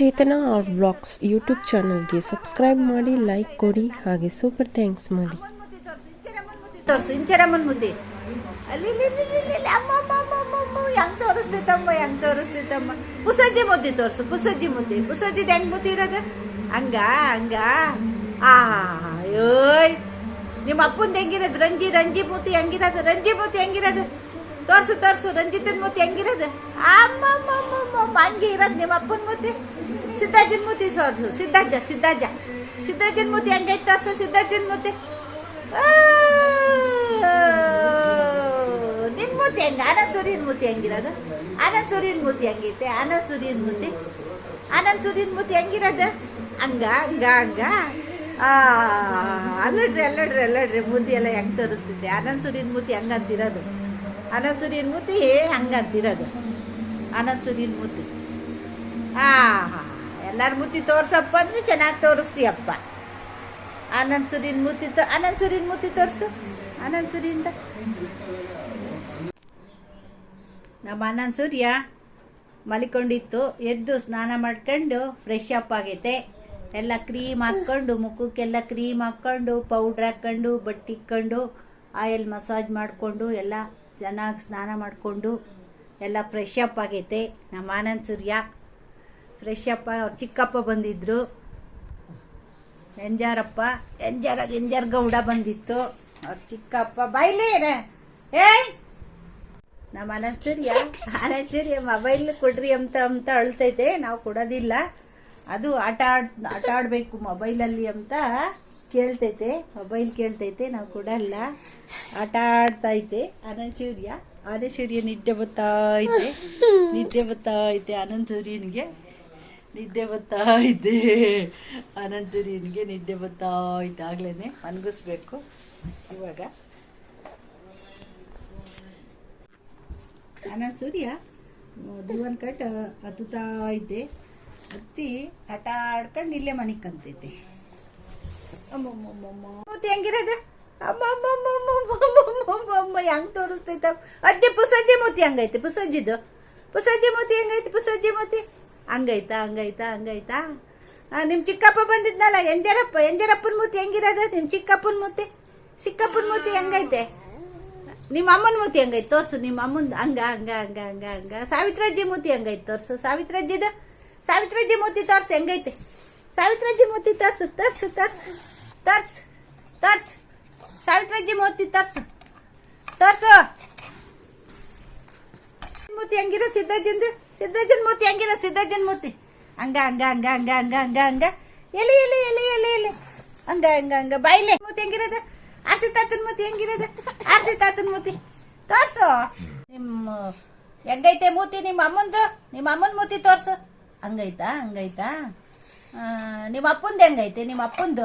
ಚೇತನ R vlogs YouTube ಚಾನಲ್ಗೆ subscribe ಮಾಡಿ, like ಕೊಡಿ, ಹಾಗೆ ಸೂಪರ್ ಥ್ಯಾಂಕ್ಸ್ ಮಾಡಿ. ತೋರಿಸು ಇಂಚರಮ್ಮನ ಮುದ್ದೆ. ಅಲ್ಲಿ ಹೆಂಗ್ ತೋರಿಸ್ತೈತಮ್ಮ ಹೆಂಗ್ ತೋರಿಸ್ತೈತಮ್ಮ ಪುಸಜ್ಜಿ ಮುದ್ದೆ ತೋರ್ಸು, ಪುಸಜ್ಜಿ ಮುದ್ದೆ. ಪುಸಜ್ಜಿದ್ ಹೆಂಗ್ ಮುದ್ದೆ ಇರೋದು? ಹಂಗ ಹಂಗ. ಆ ನಿಮ್ಮ ಅಪ್ಪಂದು ಹೆಂಗಿರೋದು? ರಂಜಿ ರಂಜಿ ಮೂತಿ ಹೆಂಗಿರೋದು? ರಂಜಿ ಮೂತಿ ಹೆಂಗಿರೋದು? ತೋರ್ಸು ತೋರ್ಸು, ರಂಜಿತನ ಮೂತಿ ಹೆಂಗಿರೋದು? ಅಮ್ಮ ಅಮ್ಮ ಹಂಗೆ ಇರೋದು ನಿಮ್ಮ ಅಪ್ಪನ ಮೂತಿ? ಸಿದ್ದಾಜನ್ ಮೂತಿ ಸೋರ್ಸು, ಸಿದ್ದಾಜ ಸಿದ್ದಾಜ. ಸಿದ್ದಾಜನ್ ಮೂತಿ ಹೆಂಗೈತೆ ತೋರ್ಸು, ಸಿದ್ದಾಜನ್ ಮೂತಿ? ನಿನ್ ಮೂತಿ ಹೆಂಗ? ಆನಂದ್ ಸೂರ್ಯನ ಮೂತಿ ಹೆಂಗಿರೋದು? ಆನಂದ್ ಸೂರ್ಯನ ಮೂತಿ ಹೆಂಗೈತೆ? ಆನಂದ್ ಸೂರ್ಯನ ಮೂತಿ? ಆನಂದ್ ಸೂರ್ಯನ ಮೂತಿ ಹೆಂಗಿರೋದು? ಹಂಗ ಹಂಗ ಹಂಗ. ಅಲ್ಲಡ್ರಿ ಅಲ್ಲಡ್ರಿ ಅಲ್ಲಡ್ರಿ, ಮೂತಿ ಎಲ್ಲ ಹೆಂಗ್ ತೋರಿಸ್ತಿದ್ದೆ? ಆನಂದ್ ಸೂರ್ಯನ ಮೂತಿ ಹೆಂಗ್ ಸೂರ್ಯನ್ ಮೂತಿ ಹಂಗಂತಿರೋದು ಆನಂದ್ ಸೂರ್ಯನ್ ಮೂತಿ. ಆ ಎಲ್ಲರ ಮೂತಿ ತೋರ್ಸಪ್ಪ ಅಂದ್ರೆ ಚೆನ್ನಾಗಿ ತೋರಿಸ್ತೀಯಪ್ಪ. ಆನಂದ್ ಸುರಿನ್ ಮೂತಿ ತೋ ಅನಂತ ಸುರಿನ್ ಮೂತಿ ತೋರಿಸು. ಅನಂತ ಸುರಿಯಿಂದ ನಮ್ಮ ಅನಂತ ಸೂರ್ಯ ಮಲಿಕೊಂಡಿತ್ತು. ಎದ್ದು ಸ್ನಾನ ಮಾಡ್ಕೊಂಡು ಫ್ರೆಶ್ ಅಪ್ ಆಗೈತೆ. ಎಲ್ಲ ಕ್ರೀಮ್ ಹಾಕ್ಕೊಂಡು, ಮುಖಕ್ಕೆಲ್ಲ ಕ್ರೀಮ್ ಹಾಕ್ಕೊಂಡು ಪೌಡ್ರ್ ಹಾಕ್ಕೊಂಡು, ಬಟ್ಟೆ ಇಕ್ಕೊಂಡು ಆಯಿಲ್ ಮಸಾಜ್ ಮಾಡಿಕೊಂಡು, ಎಲ್ಲ ಚೆನ್ನಾಗಿ ಸ್ನಾನ ಮಾಡಿಕೊಂಡು ಎಲ್ಲ ಫ್ರೆಶ್ ಅಪ್ ಆಗೈತೆ. ನಮ್ಮ ಆನಂದ್ ಸೂರ್ಯ ಫ್ರೆಶ್ ಅಪ್ ಅವ್ರ ಚಿಕ್ಕಪ್ಪ ಬಂದಿದ್ರು. ಎಂಜಾರಪ್ಪ ಎಂಜಾರ ಎಂಜಾರ್ ಗೌಡ ಬಂದಿತ್ತು. ಅವ್ರ ಚಿಕ್ಕಪ್ಪ ಬೈಲಿ ಏಯ್! ನಮ್ಮ ಅರೆ ಸೂರ್ಯ ಮೊಬೈಲ್ ಕೊಡ್ರಿ ಅಂತ ಅಂತ ಅಳ್ತೈತೆ, ನಾವು ಕೊಡೋದಿಲ್ಲ. ಅದು ಆಟ ಆಡ್, ಆಟ ಆಡಬೇಕು ಮೊಬೈಲಲ್ಲಿ ಅಂತ. ಕೇಳ್ತೈತೆ ಮೊಬೈಲ್ ಕೇಳ್ತೈತೆ, ನಾವು ಕೊಡಲ್ಲ ಆಟ ಆಡ್ತಾ ಐತೆ ಅನಂತೂರ್ಯ ಅನಂತೂರ್ಯ ನಿದ್ದೆ ಬರ್ತಾ ಐತೆ ನಿದ್ದೆ ಬರ್ತಾ ಐತೆ ಅನಂತೂರ್ಯನಿಗೆ ನಿದ್ದೆ ಬರ್ತಾ ಅನಂತ ಸೂರ್ಯನಿಗೆ ನಿದ್ದೆ ಬರ್ತಾ ಐತೆ ಆಗ್ಲೇ ಮನ್ಗಿಸ್ಬೇಕು ಇವಾಗ. ಅನಂತ ಸೂರ್ಯ ದಿವನ್ ಕಟ್ ಹತ್ತುತ್ತಾ ಇದ್ದೆ. ಹತ್ತಿ ಆಟ ಆಡ್ಕೊಂಡು ಇಲ್ಲೇ ಮನೆಗೆ ಅಮ್ಮ ಹೆಂಗ್ ತೋರಿಸ್ತೈತ ಅಜ್ಜಿ ಪುಸಜ್ಜಿ ಮೂತಿ ಹಂಗೈತೆ ಪುಸಜ್ಜಿದು ಪುಸಜ್ಜಿ ಮೂತಿ ಹೆಂಗೈತೆ ಪುಸಜ್ಜಿ ಮೂತಿ ಹಂಗೈತಾ ಹಂಗೈತಾ ಹಂಗೈತಾ ನಿಮ್ಮ ನಿಮ್ ಚಿಕ್ಕಪ್ಪ ಬಂದಿದ್ನಲ್ಲ ಎಂಜರಪ್ಪ ಎಂಜರಪ್ಪನ ಮೂತಿ ಹೆಂಗಿರೋದು ನಿಮ್ಮ ಚಿಕ್ಕಪ್ಪನ ಮೂತಿ ಚಿಕ್ಕಪ್ಪನ ಮೂತಿ ಹೆಂಗೈತೆ ನಿಮ್ಮ ಅಮ್ಮನ ಮೂತಿ ಹೆಂಗೈತೆ ತೋರ್ಸು ನಿಮ್ಮ ಅಮ್ಮನ ಹಂಗ ಹಂಗ ಹಂಗ ಹಂಗ ಹಂಗ ಸಾವಿತ್ರಜ್ಜಿ ಮೂತಿ ಹೆಂಗೈತೆ ತೋರ್ಸು ಸಾವಿತ್ರಜ್ಜಿದ ಸಾವಿತ್ರಜ್ಜಿ ಮೂತಿ ತೋರ್ಸು ಹೆಂಗೈತೆ ಸಾವಿತ್ರಜ್ಜಿ ಮೂತಿ ತೋರ್ಸು ತೋರ್ಸು ತೋರ್ಸು ತೋರ್ಸು, ತರ್ಸ್. ಸಾವಿತ್ರಜ್ಜಿ ಮೂರ್ತಿ ತರ್ಸ್. ತರ್ಸ್. ಮೂರ್ತಿ ಹೆಂಗಿರ? ಸಿದ್ದಜ್ಜಂದು ಸಿದ್ದಜ್ಜನ ಮೂರ್ತಿ ಹೆಂಗಿರ? ಸಿದ್ದಜ್ಜನ ಮೂರ್ತಿ ಹಂಗ ಹಂಗ ಹಂಗ ಹಂಗ ಹಂಗ ಹಂಗ ಹಂಗ. ಎಲಿ ಎಲಿ ಎಲಿ ಎಲಿ ಎಲಿ ಹಂಗ ಹಂಗ ಹಂಗ. ಬಾಯ್ಲೆ ಮೂತಿ ಹೆಂಗಿರೋದು? ಆರ್ಸಿ ತಾತನ ಮೂತಿ ಹೆಂಗಿರೋದು? ಆರ್ಸಿ ತಾತನ ಮೂತಿ. ತೋರ್ಸು. ನಿಮ್ಮ ಹೆಂಗೈತೆ ಮೂತಿ? ನಿಮ್ಮ ಅಮ್ಮಂದು? ನಿಮ್ಮ ಅಮ್ಮನ ಮೂತಿ ತೋರ್ಸು. ಹಂಗೈತಾ ಹಂಗೈತಾ? ನಿಮ್ಮ ಅಪ್ಪಂದು ಹೆಂಗೈತೆ? ನಿಮ್ಮ ಅಪ್ಪಂದು?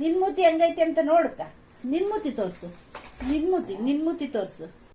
ನಿನ್ಮೂತಿ ಹೆಂಗೈತೆ ಅಂತ ನೋಡುತ್ತಾ? ನಿನ್ಮೂತಿ ತೋರಿಸು. ನಿನ್ ನಿನ್ಮೂತಿ ತೋರಿಸು.